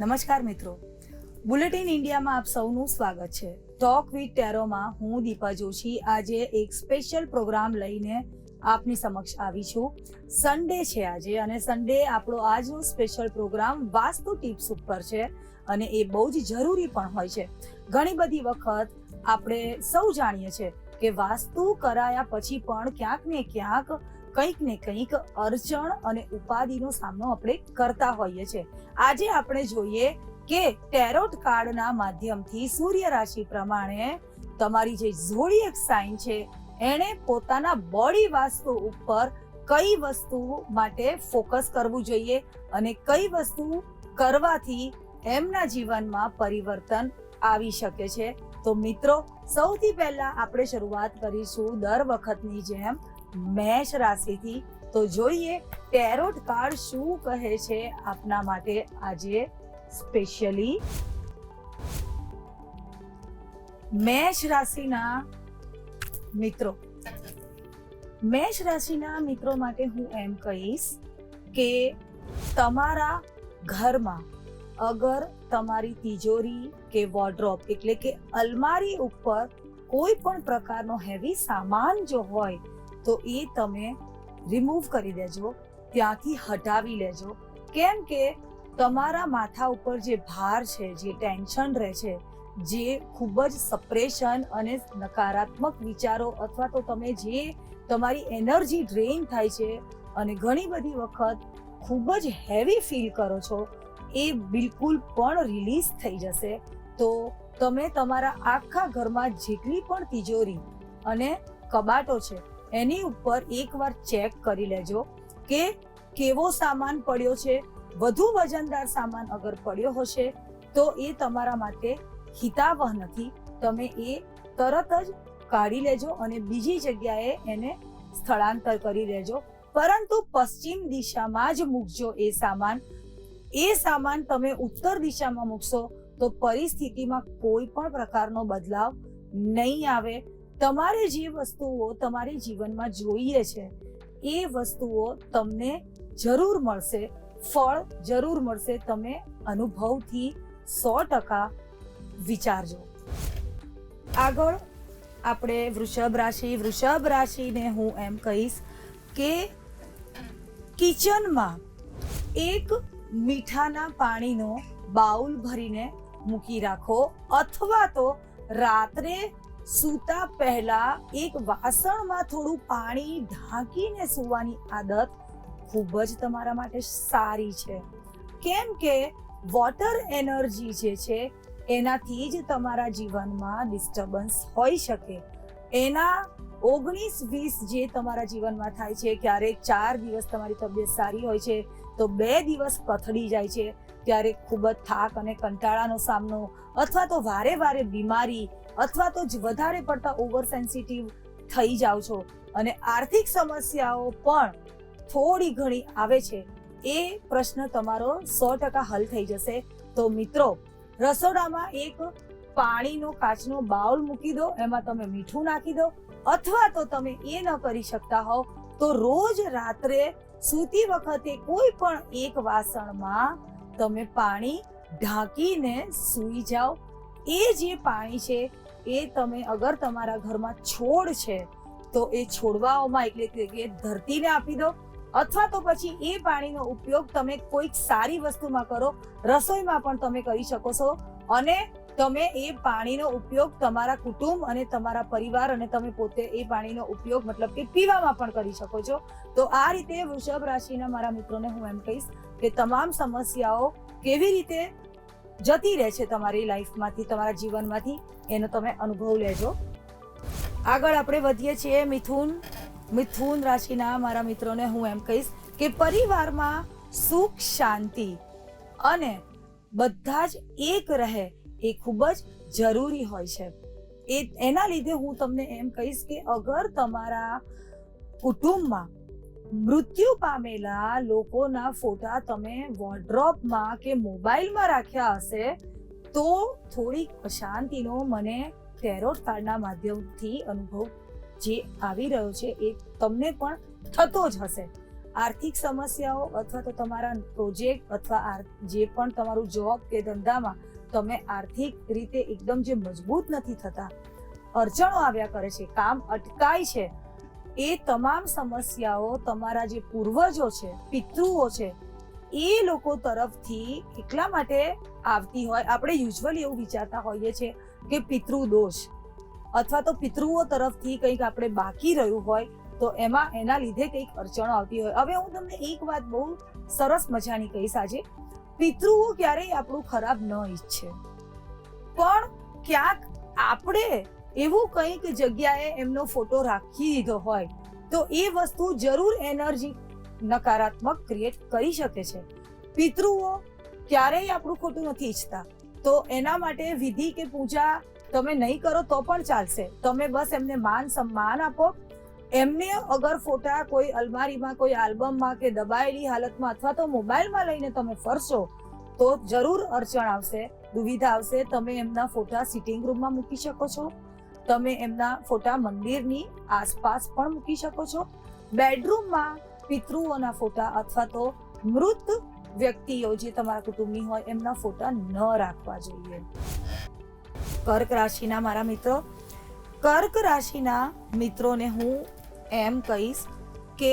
નમસ્કાર મિત્રો. બુલેટિન ઇન્ડિયામાં આપ સૌનું સ્વાગત છે. ટોક વિથ ટેરોમાં હું દીપા જોશી. આજે એક સ્પેશિયલ પ્રોગ્રામ લઈને આપની સમક્ષ આવી છું. સન્ડે છે આજે અને સન્ડે આપણો આજનો સ્પેશિયલ પ્રોગ્રામ વાસ્તુ ટિપ્સ ઉપર છે અને એ બહુ જ જરૂરી પણ હોય છે. ઘણી બધી વખત આપણે સૌ જાણીએ છીએ કે વાસ્તુ કરાયા પછી પણ ક્યાંક ને ક્યાંક કંઈક ને કંઈક અડચણ અને ઉપાધિનો સામનો આપણે કરતા હોઈએ છીએ. આજે આપણે જોઈએ કે ટેરોટ કાર્ડના માધ્યમથી સૂર્ય રાશિ પ્રમાણે તમારી જે ઝોડિયક સાઇન છે, એણે પોતાના બોડી વાસ્તુ ઉપર કઈ વસ્તુ માટે ફોકસ કરવું જોઈએ અને કઈ વસ્તુ કરવાથી એમના જીવનમાં પરિવર્તન આવી શકે છે. તો મિત્રો, સૌથી પહેલા આપણે શરૂઆત કરીશું દર વખતની જેમ મેષ રાશિથી. તો જોઈએ, ટેરોટ કાર્ડ શું કહે છે આપના માટે આજે સ્પેશિયલી? મેષ રાશિના મિત્રો. મેષ રાશિના મિત્રો માટે હું એમ કહીશ કે તમારા ઘરમાં અગર તમારી તિજોરી કે વોર્ડ્રોપ એટલે કે અલમારી ઉપર કોઈ પણ પ્રકારનો હેવી સામાન જો હોય તો એ તમે રિમૂવ કરી દેજો, ત્યાંથી હટાવી લેજો. કેમ કે તમારા માથા ઉપર જે ભાર છે, જે ટેન્શન રહે છે, જે ખૂબ જ સપ્રેશન અને નકારાત્મક વિચારો અથવા તો તમે જે તમારી એનર્જી ડ્રેઇન થાય છે અને ઘણી બધી વખત ખૂબ જ હેવી ફીલ કરો છો, એ બિલકુલ પણ રિલીઝ થઈ જશે. તો તમે તમારા આખા ઘરમાં જેટલી પણ તિજોરી અને કબાટો છે એની ઉપર એકવાર ચેક કરી લેજો કે કેવો સામાન પડ્યો છે. વધુ વજનદાર સામાન અગર પડ્યો હશે, તો એ તમારા માટે હિતાવહ નથી. તમે એ તરત જ કાઢી લેજો અને બીજી જગ્યાએ એને સ્થળાંતર કરી લેજો. પરંતુ પશ્ચિમ દિશામાં જ મૂકજો એ સામાન. એ સામાન તમે ઉત્તર દિશામાં મૂકશો તો પરિસ્થિતિમાં કોઈ પણ પ્રકારનો બદલાવ નહીં આવે. તમારે જે વસ્તુઓ તમારી જીવનમાં જોઈએ છે, એ વસ્તુઓ તમને જરૂર મળશે, ફળ જરૂર મળશે, તમે અનુભવથી સો ટકા વિચારજો. આગળ આપણે વૃષભ રાશિ, વૃષભ રાશિને હું એમ કહીશ કે કિચનમાં એક મીઠાના પાણીનો બાઉલ ભરીને મૂકી રાખો અથવા તો રાત્રે સૂતા પહેલા એક વાસણમાં થોડું પાણી ઢાંકીને સૂવાની આદત ખૂબ જ તમારા માટે સારી છે. કેમ કે વોટર એનર્જી જે છે, એનાથી જ તમારા જીવનમાં ડિસ્ટર્બન્સ હોઈ શકે. એના ઓગણીસ વીસ જે તમારા જીવનમાં થાય છે, ક્યારેક ચાર દિવસ તમારી તબિયત સારી હોય છે, તો બે દિવસ કથળી જાય છે, ત્યારે ખૂબ જ થાક અને કંટાળાનો સામનો અથવા તો વારે વારે બીમારી અથવા તો જ વધારે પડતા ઓવર સેન્સિટિવ થઈ જાઓ છો. અને આર્થિક સમસ્યાઓ પણ થોડી ઘણી આવે છે. એ પ્રશ્ન તમારો સો ટકા હલ થઈ જશે. તો મિત્રો, રસોડામાં એક પાણીનો કાચનો બાઉલ મૂકી દો, એમાં તમે મીઠું નાખી દો અથવા તો તમે એ ન કરી શકતા હોવ, તો રોજ રાત્રે સૂતી વખતે કોઈ પણ એક વાસણમાં તમે પાણી ઢાંકીને સૂઈ જાઓ. એ જે પાણી છે, એ તમે અગર તમારા ઘરમાં છોડ છે, તો એ છોડવાઓમાં એટલે કે ધરતીને આપી દો. અથવા તો પછી એ પાણીનો ઉપયોગ તમે કોઈક સારી વસ્તુમાં કરો, રસોઈમાં પણ તમે કરી શકો છો. અને તમે એ પાણીનો ઉપયોગ તમારા કુટુંબ અને તમારા પરિવાર અને તમે પોતે એ પાણીનો ઉપયોગ મતલબ કે પીવામાં પણ કરી શકો છો. તો આ રીતે વૃષભ રાશિના મારા મિત્રોને હું એમ કહીશ કે તમામ સમસ્યાઓ કેવી રીતે જતી રહે છે તમારી લાઈફમાંથી, તમારા જીવનમાંથી, એનો તમે અનુભવ લેજો. આગળ આપણે વધીએ છીએ મિથુન. મિથુન રાશિના મારા મિત્રોને હું એમ કહીશ કે પરિવારમાં સુખ, શાંતિ અને બધા જ એક રહે એ ખૂબ જ જરૂરી હોય છે. એ, એના લીધે હું તમને એમ કહીશ કે અગર તમારા કુટુંબમાં મૃત્યુ પામેલા લોકોના ફોટા તમે વોર્ડ્રોપમાં કે મોબાઈલમાં રાખ્યા હશે, તો થોડીક અશાંતિનો મને ટેરોટ કાર્ડના માધ્યમથી અનુભવ જે આવી રહ્યો છે એ તમને પણ થતો જ હશે. આર્થિક સમસ્યાઓ અથવા તો તમારા પ્રોજેક્ટ અથવા જે પણ તમારું જોબ કે ધંધામાં તમે આર્થિક રીતે એકદમ જે મજબૂત નથી થતા, અડચણો આવ્યા કરે છે, કામ અટકાય છે, એ તમામ સમસ્યાઓ તમારા જે પૂર્વજો છે, પિતૃઓ છે, એ લોકો તરફથી એટલા માટે આવતી હોય, આપણે યુઝવલી એવું વિચારતા હોઈએ છીએ કે પિતૃ દોષ અથવા તો પિતૃઓ તરફથી કંઈક આપણે બાકી રહ્યું હોય, તો એમાં એના લીધે કંઈક અડચણો આવતી હોય. હવે હું તમને એક વાત બહુ સરસ મજાની કહીશ આજે. પિતૃઓ ક્યારેય આપણું ખરાબ ન ઈચ્છે. પણ ક્યાંક આપણે એવું કંઈક જગ્યાએ એમનો ફોટો રાખી દીધો હોય, તો એ વસ્તુ જરૂર એનર્જી નકારાત્મક ક્રિએટ કરી શકે છે. પિતૃઓ ક્યારેય આપણું ખોટું નથી ઈચ્છતા. તો એના માટે વિધિ કે પૂજા તમે નહીં કરો તો પણ ચાલશે. તમે બસ એમને માન સન્માન આપો એમને અગર ફોટા કોઈ અલમારીમાં, કોઈ આલ્બમમાં કે દબાયેલી હાલતમાં અથવા તો મોબાઈલમાં લઈને તમે ફરશો, તો જરૂર અડચણ આવશે, દુવિધા આવશે. તમે એમના ફોટા સિટિંગ રૂમમાં મૂકી શકો છો. તમે એમના ફોટા મંદિરની આસપાસ પણ મૂકી શકો છો. બેડરૂમમાં પિતૃઓના ફોટા અથવા તો મૃત વ્યક્તિઓ જે તમારા કુટુંબની હોય, એમના ફોટા ન રાખવા જોઈએ. કર્ક રાશિના મારા મિત્રો કર્ક રાશિના મિત્રોને હું એમ કહીશ કે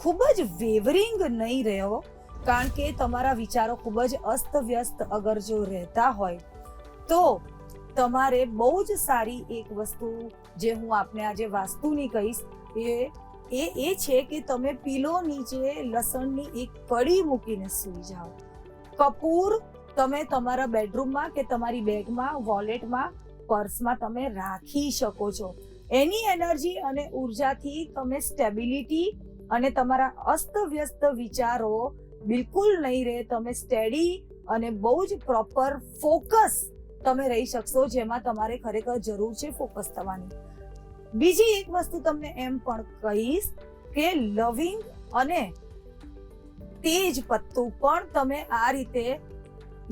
ખૂબ જ વેવરિંગ નહીં રહ્યો, કારણ કે તમારા વિચારો ખૂબ જ અસ્તવ્યસ્ત અગર જો રહેતા હોય, તો તમારે બહુ જ સારી એક વસ્તુ જે હું આપને આજે વાસ્તુની કહીશ એ એ એ છે કે તમે પીલો નીચે લસણની એક કડી મૂકીને સૂઈ જાઓ. કપૂર તમે તમારા બેડરૂમમાં કે તમારી બેગમાં, વોલેટમાં પર્સમાં તમે રાખી શકો છો. એની એનર્જી અને ઉર્જાથી તમે સ્ટેબિલિટી અને તમારા અસ્તવ્યસ્ત વિચારો બિલકુલ નહીં રહે. તમે સ્ટેડી અને બહુ જ પ્રોપર ફોકસ તમે રહી શકશો, જેમાં તમારે ખરેખર જરૂર છે ફોકસ થવાની. બીજી એક વસ્તુ તમને એમ પણ કહીશ કે લવિંગ અને તેજ પત્તું પણ તમે આ રીતે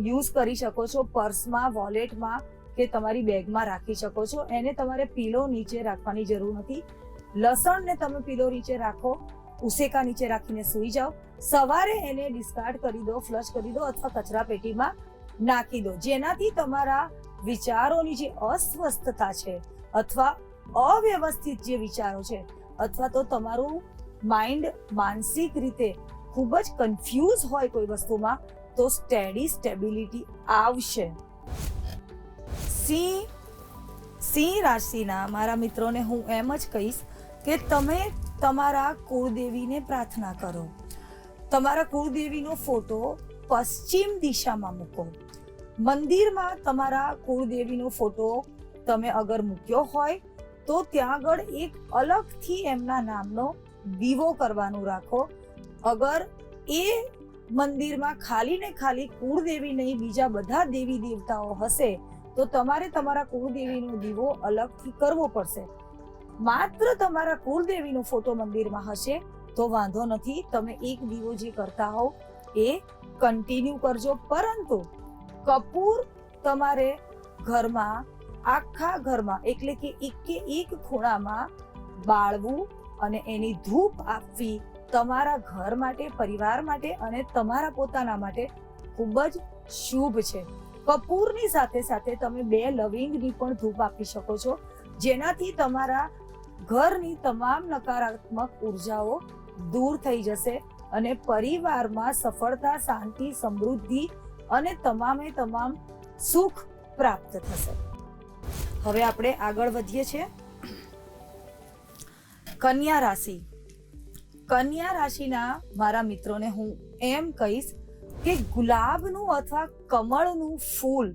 યુઝ કરી શકો છો પર્સમાં, વોલેટમાં. કે તમારી બેગમાં રાખી શકો છો. એને તમારે પીલો નીચે રાખવાની જરૂર નથી. લસણને તમે પીલો નીચે રાખો, ઉસેકા નીચે રાખીને સૂઈ જાઓ. સવારે એને ડિસ્કાર્ડ કરી દો ફ્લશ કરી દો અથવા કચરા પેટીમાં નાખી દો. જેનાથી તમારા વિચારોની જે અસ્વસ્થતા છે અથવા અવ્યવસ્થિત જે વિચારો છે અથવા તો તમારું માઇન્ડ માનસિક રીતે ખૂબ જ કન્ફ્યુઝ હોય કોઈ વસ્તુમાં, તો સ્ટેડી સ્ટેબિલિટી આવશે. સિંહ સિંહ રાશિના મારા મિત્રોને હું એમ જ કહીશ કે તમે તમારા કુળદેવીને પ્રાર્થના કરો. તમારા કુળદેવીનો ફોટો પશ્ચિમ દિશામાં મૂકો. મંદિરમાં તમારા કુળદેવીનો ફોટો તમે અગર મૂક્યો હોય તો ત્યાં આગળ એક અલગથી એમના નામનો દીવો કરવાનું રાખો. અગર એ મંદિરમાં ખાલી ને ખાલી કુળદેવી નહીં, બીજા બધા દેવી દેવતાઓ હશે તો તમારે તમારા કુળદેવીનો દીવો અલગથી કરવો પડશે. માત્ર તમારા કુળદેવીનો ફોટો મંદિરમાં હશે, તો વાંધો નથી, તમે એક દીવો જે કરતા હોવ, એ કન્ટિન્યુ કરજો. પરંતુ કપૂર તમારે ઘરમાં, આખા ઘરમાં, એટલે કે એકે એક ખૂણામાં બાળવું અને એની ધૂપ આપવી તમારા ઘર માટે, પરિવાર માટે અને તમારા પોતાના માટે ખૂબ જ શુભ છે. કપૂરની સાથે સાથે તમે બે લવિંગની પણ ધૂપ આપી શકો છો, જેનાથી તમારા ઘરની તમામ નકારાત્મક ઉર્જાઓ દૂર થઈ જશે અને પરિવારમાં સફળતા, શાંતિ, સમૃદ્ધિ અને તમામે તમામ સુખ પ્રાપ્ત થશે. હવે આપણે આગળ વધીએ છીએ. કન્યા રાશિ. કન્યા રાશિના મારા મિત્રોને હું એમ કહીશ કે ગુલાબનું અથવા કમળનું ફૂલ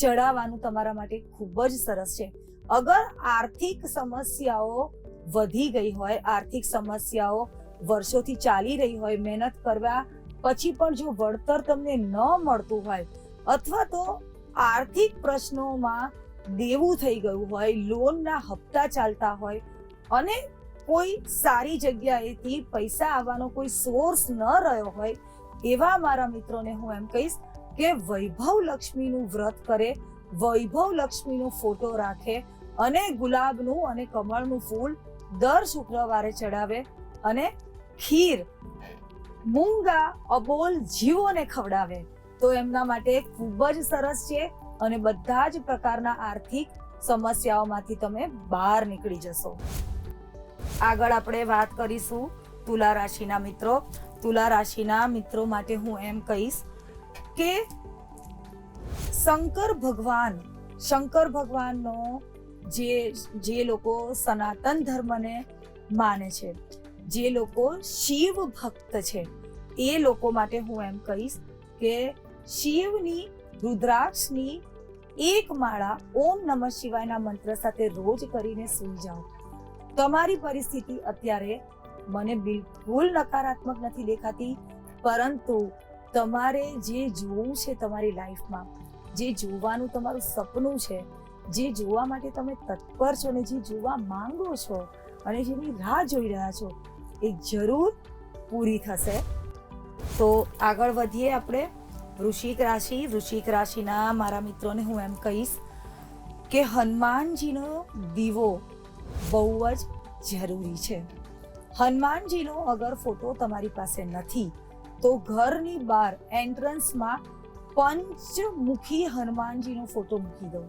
ચડાવવાનું તમારા માટે ખૂબ જ સરસ છે. અગર આર્થિક સમસ્યાઓ વધી ગઈ હોય, આર્થિક સમસ્યાઓ વર્ષોથી ચાલી રહી હોય, મહેનત કરવા પછી પણ જો વળતર તમને ન મળતું હોય અથવા તો આર્થિક પ્રશ્નોમાં દેવું થઈ ગયું હોય, લોનના હપ્તા ચાલતા હોય અને કોઈ સારી જગ્યાએથી પૈસા આવવાનો કોઈ સોર્સ ન રહ્યો હોય એવા મારા મિત્રોને હું એમ કહીશ કે વૈભવ લક્ષ્મીનું વ્રત કરે, વૈભવ લક્ષ્મીનો ફોટો રાખે અને ગુલાબનું અને કમળનું ફૂલ દર શુક્રવારે ચડાવે અને ખીર, મૂંગા, અબોલ જીવોને ખવડાવે. તો એમના માટે ખૂબ જ સરસ છે અને બધા જ પ્રકારના આર્થિક સમસ્યાઓમાંથી તમે બહાર નીકળી જશો. આગળ આપણે વાત કરીશું તુલા રાશિના મિત્રો. તુલા રાશિના મિત્રો માટે હું એમ કહીશ કે શંકર ભગવાન, શંકર ભગવાનનો જે જે લોકો સનાતન ધર્મને માને છે, જે લોકો શિવ ભક્ત છે, એ લોકો માટે હું એમ કહીશ કે શિવની, રુદ્રાક્ષની એક માળા ઓમ નમઃ શિવાયના મંત્ર સાથે રોજ કરીને સૂઈ જાઓ. તમારી પરિસ્થિતિ અત્યારે મને બિલકુલ નકારાત્મક નથી દેખાતી, પરંતુ તમારે જે જોવું છે તમારી લાઈફમાં, જે જોવાનું તમારું સપનું છે, જે જોવા માટે તમે તત્પર છો ને જે જોવા માંગો છો અને જેની રાહ જોઈ રહ્યા છો, એ જરૂર પૂરી થશે. તો આગળ વધીએ આપણે. વૃશ્ચિક રાશિ, વૃશ્ચિક રાશિના મારા મિત્રોને હું એમ કહીશ કે હનુમાનજીનો દીવો બહુ જ જરૂરી છે. હનુમાનજીનો અગર ફોટો તમારી પાસે નથી, તો ઘરની બહાર એન્ટ્રન્સમાં પંચમુખી હનુમાનજીનો ફોટો મૂકી દો.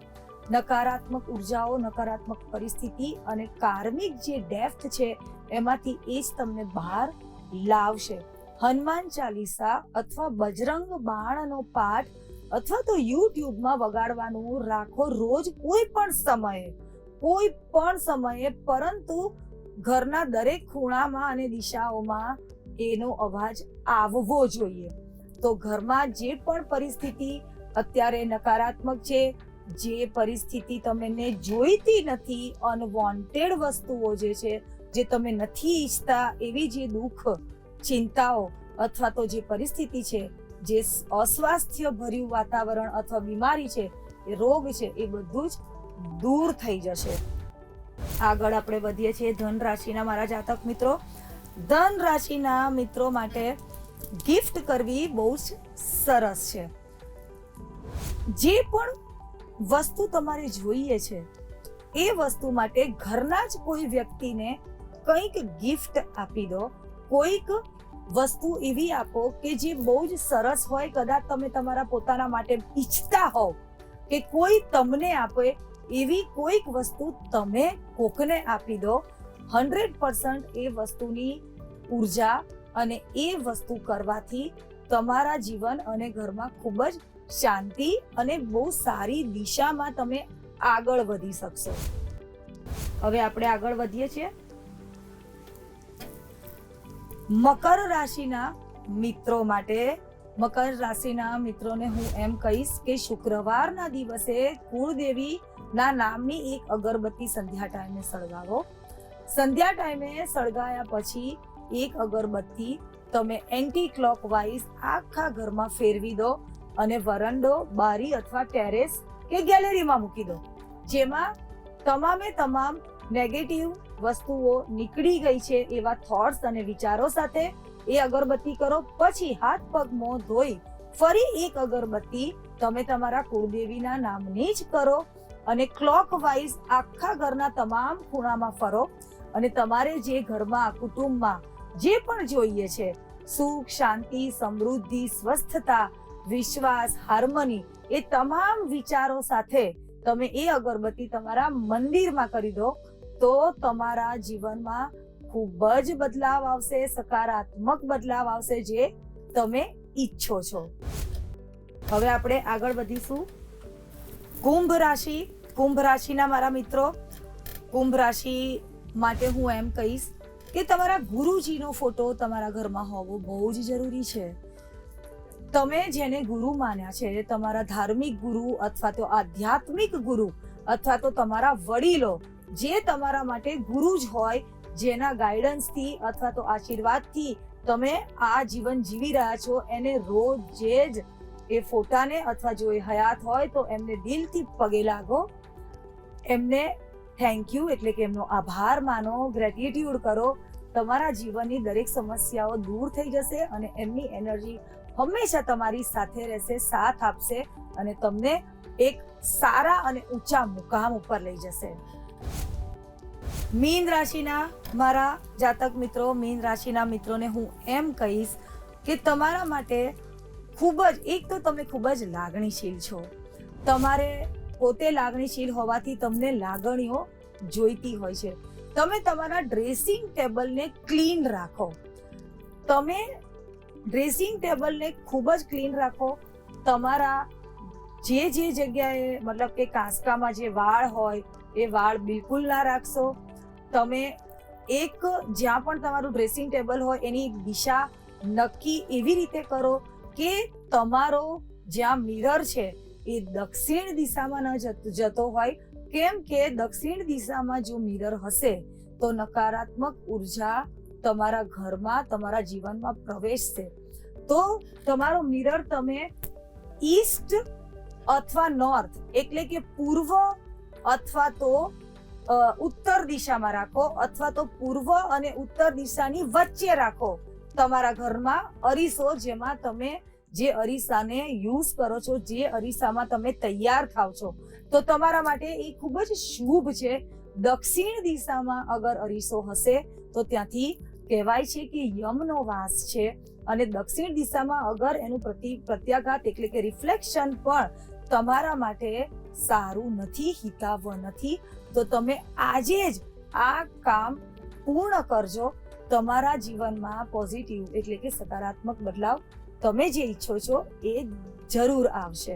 નકારાત્મક ઉર્જાઓ, નકારાત્મક પરિસ્થિતિ અને કાર્મિક જે ડેફ્થ છે, એમાંથી એ જ તમને બહાર લાવશે. હનુમાન ચાલીસા અથવા બજરંગ બાણનો પાઠ અથવા તો યુટ્યુબમાં વગાડવાનું રાખો રોજ કોઈ પણ સમયે, કોઈ પણ સમયે, પરંતુ ઘરના દરેક ખૂણામાં અને દિશાઓમાં એનો અવાજ આવવો જોઈએ. તો ઘરમાં જે પણ પરિસ્થિતિ અત્યારે નકારાત્મક છે, જે પરિસ્થિતિ તમને જોઈતી નથી અનવોન્ટેડ વસ્તુઓ જે છે, જે તમે નથી ઈચ્છતા, એવી જે દુઃખ, ચિંતાઓ અથવા તો જે પરિસ્થિતિ છે, જે અસ્વાસ્થ્ય ભર્યું વાતાવરણ અથવા બીમારી છે, એ રોગ છે, એ બધું જ દૂર થઈ જશે. આગળ આપણે વધીએ છીએ ધન રાશિના મારા જાતક મિત્રો. ધન રાશિના મિત્રો માટે ગિફ્ટ કરવી બહુ જ સરસ છે. જે પણ વસ્તુ તમારે જોઈએ છે, એ વસ્તુ માટે ઘરના જ કોઈ વ્યક્તિને કંઈક ગિફ્ટ આપી દો, કોઈક વસ્તુ એવી આપો કે જે બહુ જ સરસ હોય, કદાચ તમે તમારા પોતાના માટે ઈચ્છતા હોવ કે કોઈ તમને આપે એવી કોઈક વસ્તુ તમે કોકને આપી દો. હંડ્રેડ પર્સન્ટ એ વસ્તુની ઊર્જા અને એ વસ્તુ કરવાથી તમારા જીવન અને ઘરમાં ખૂબ જ શાંતિ અને બહુ સારી દિશામાં તમે આગળ વધી શકશો. હવે આપણે આગળ વધીએ છીએ. મકર રાશિના મિત્રો માટે, મકર રાશિના મિત્રોને હું એમ કહીશ કે શુક્રવારના દિવસે કુળદેવી ના નામની એક અગરબત્તી સંધ્યા ટાઈમે સળગાવો સંધ્યા ટાઈમે સળગાયા પછી એક અગરબત્તી તમે એન્ટી ક્લોક વાઇઝ આખા ઘરમાં ફેરવી દો અને વરંડો, બારી અથવા ટેરેસ કે ગેલેરીમાં મૂકી દો, જેમાં તમામે તમામ નેગેટિવ વસ્તુઓ નીકળી ગઈ છે એવા થોટ્સ અને વિચારો સાથે એ અગરબત્તી કરો, પછી હાથ પગ મોં ધોઈ ફરી એક અગરબત્તી તમે તમારા કુળદેવીના નામની જ કરો અને ક્લોક વાઇઝ આખા ઘરના તમામ ખૂણામાં ફરો અને તમારે જે ઘરમાં, કુટુંબમાં જે પણ જોઈએ છે, સુખ, શાંતિ, સમૃદ્ધિ, સ્વસ્થતા, વિશ્વાસ, હાર્મની, એ તમામ વિચારો સાથે તમે એ અગરબત્તી તમારા મંદિરમાં કરી દો, તો તમારા જીવનમાં ખૂબ જ બદલાવ આવશે, સકારાત્મક બદલાવ આવશે જે તમે ઈચ્છો છો. હવે આપણે આગળ વધીશું. કુંભ રાશિ કુંભ રાશિના મારા મિત્રો, કુંભ રાશિ માટે હું એમ કહીશ કે તમારા ગુરુજીનો ફોટો તમારા ઘરમાં હોવો બહુ જ જરૂરી છે. તમે જેને ગુરુ માન્યા છે, તમારા ધાર્મિક ગુરુ અથવા તો આધ્યાત્મિક ગુરુ અથવા તો તમારા વડીલો જે તમારા માટે ગુરુ જ હોય, જેના ગાઈડન્સથી અથવા તો આશીર્વાદથી તમે આ જીવન જીવી રહ્યા છો, એને રોજે જ એ ફોટાને અથવા જો એ હયાત હોય તો એમને દિલથી પગે લાગો. એમને થેન્ક યુ એટલે કે એમનો આભાર માનો ગ્રેટિટ્યુડ કરો. તમારા જીવનની દરેક સમસ્યાઓ દૂર થઈ જશે અને એમની એનર્જી હંમેશા તમારી સાથે રહેશે, સાથ આપશે અને તમને એક સારા અને ઊંચા મુકામ ઉપર લઈ જશે. મીન રાશિના મારા જાતક મિત્રો, મીન રાશિના મિત્રોને હું એમ કહીશ કે તમારા માટે ખૂબ જ, એક તો તમે ખૂબ જ લાગણીશીલ છો. તમારે પોતે લાગણીશીલ હોવાથી તમને લાગણીઓ જોઈતી હોય છે. તમે તમારા ડ્રેસિંગ ટેબલને ક્લીન રાખો. તમે ડ્રેસિંગ ટેબલને ખૂબ જ ક્લીન રાખો. તમારા જે જે જગ્યાએ મતલબ કે કાંસકામાં જે વાળ હોય, એ વાળ બિલકુલ ના રાખશો. તમે એક જ્યાં પણ તમારું ડ્રેસિંગ ટેબલ હોય, એની દિશા નક્કી એવી રીતે કરો કે તમારો જ્યાં મિરર છે એ દક્ષિણ દિશામાં ન જતો હોય, કેમ કે દક્ષિણ દિશામાં જો મિરર હશે, તો નકારાત્મક ઊર્જા તમારા ઘરમાં, તમારા જીવનમાં પ્રવેશશે. તો તમારો મિરર તમે ઈસ્ટ અથવા નોર્થ એટલે કે પૂર્વ અથવા તો ઉત્તર દિશામાં રાખો, અથવા તો પૂર્વ અને ઉત્તર દિશાની વચ્ચે રાખો તમારા ઘરમાં અરીસો જેમાં તમે જે અરીસાને યુઝ કરો છો, જે અરીસામાં તમે તૈયાર થાવ છો, તો તમારા માટે એ ખૂબ જ શુભ છે. દક્ષિણ દિશામાં અગર અરીસો હશે, તો ત્યાંથી કહેવાય છે કે યમનો વાસ છે. અને દક્ષિણ દિશામાં અગર એનું પ્રતિ, પ્રત્યાઘાત એટલે કે રિફ્લેક્શન પણ તમારા માટે સારું નથી હિતાવ નથી, તો તમે આજે જ આ કામ પૂર્ણ કરજો. તમારા જીવનમાં પોઝિટિવ એટલે કે સકારાત્મક બદલાવ તમે જે ઈચ્છો છો એ જરૂર આવશે.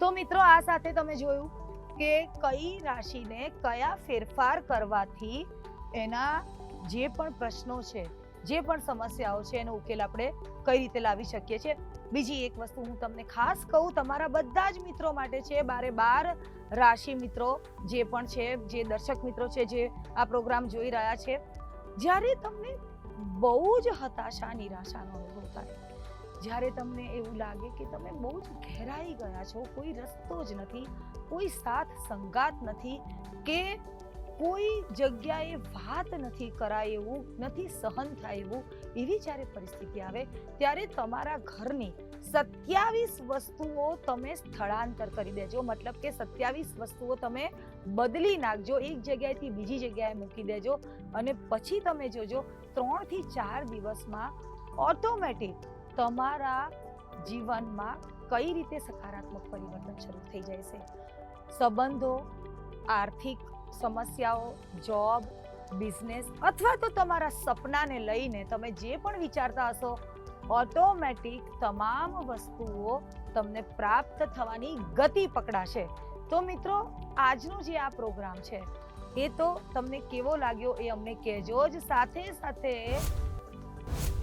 તો મિત્રો, આ સાથે તમે જોયું કે કઈ રાશિને કયા ફેરફાર કરવાથી એના જે પણ પ્રશ્નો છે, જે પણ સમસ્યાઓ છે, એનો ઉકેલ આપણે કઈ રીતે લાવી શકીએ છીએ. બીજી એક વસ્તુ હું તમને ખાસ કહું, તમારા બધા જ મિત્રો માટે છે, બારે બાર રાશિ મિત્રો જે પણ છે, જે દર્શક મિત્રો છે, જે આ પ્રોગ્રામ જોઈ રહ્યા છે. જ્યારે તમને બહુ જ હતાશા નિરાશાનો અનુભવ થાય. જ્યારે તમને એવું લાગે કે તમે બહુ જ ઘેરાઈ ગયા છો, કોઈ રસ્તો જ નથી, કોઈ સાથ સંગાત નથી કે કોઈ જગ્યાએ વાત નથી કરાય એવું, નથી સહન થાય એવું, એવી જ્યારે પરિસ્થિતિ આવે, ત્યારે તમારા ઘરની સત્યાવીસ વસ્તુઓ તમે સ્થળાંતર કરી દેજો. મતલબ કે સત્યાવીસ વસ્તુઓ તમે બદલી નાખજો. એક જગ્યાએથી બીજી જગ્યાએ મૂકી દેજો અને પછી તમે જોજો, ત્રણથી ચાર દિવસમાં ઓટોમેટિક તમારા જીવનમાં કઈ રીતે સકારાત્મક પરિવર્તન શરૂ થઈ જાય છે? સંબંધો, આર્થિક સમસ્યાઓ જોબ બિઝનેસ અથવા તો તમારા સપનાને લઈને તમે જે પણ વિચારતા હશો ઓટોમેટિક તમામ વસ્તુઓ તમને પ્રાપ્ત થવાની ગતિ પકડાશે. તો મિત્રો, આજનો જે આ પ્રોગ્રામ છે, એ તો તમને કેવો લાગ્યો એ અમને કહેજો જ. સાથે સાથે,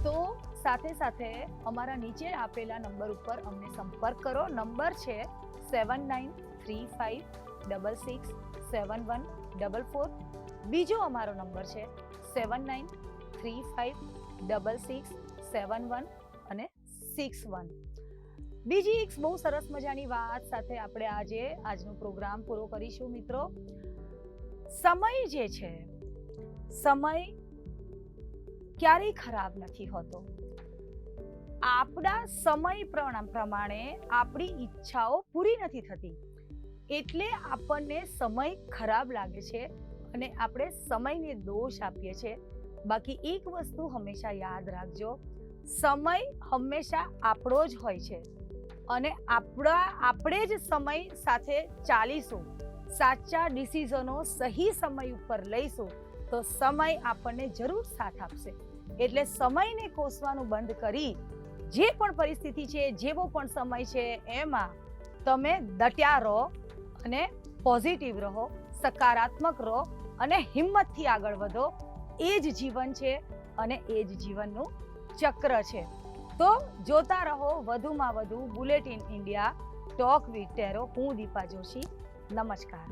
તો સાથે સાથે અમારા નીચે આપેલા નંબર ઉપર અમને સંપર્ક કરો. નંબર છે seven nine three five double six seven one double four બીજો અમારો નંબર છે seven nine three five double six seven one અને સિક્સ વન બીજી એક બહુ સરસ મજાની વાત સાથે આપણે આજે આજનો પ્રોગ્રામ પૂરો કરીશું મિત્રો. સમય જે છે, સમય ક્યારેય ખરાબ નથી હોતો. આપણા સમય પ્રમાણ- આપણી ઈચ્છાઓ પૂરી નથી થતી. એટલે આપણને સમય ખરાબ લાગે છે અને આપણે સમયને દોષ આપીએ છીએ બાકી એક વસ્તુ હંમેશા યાદ રાખજો, સમય હંમેશા આપણો જ હોય છે અને આપણા, આપણે જ સમય સાથે ચાલીશું, સાચા ડિસિઝનો સહી સમય ઉપર લઈશું તો સમય આપણને જરૂર સાથ આપશે. એટલે સમયને કોસવાનું બંધ કરી, જે પણ પરિસ્થિતિ છે, જેવો પણ સમય છે, એમાં તમે દટ્યા રહો અને પોઝિટિવ રહો, સકારાત્મક રહો અને હિંમતથી આગળ વધો. એ જ જીવન છે અને એ જ જીવનનું ચક્ર છે. તો જોતા રહો વધુમાં વધુ bulletin India talk with tarot હું દીપા જોશી. નમસ્કાર.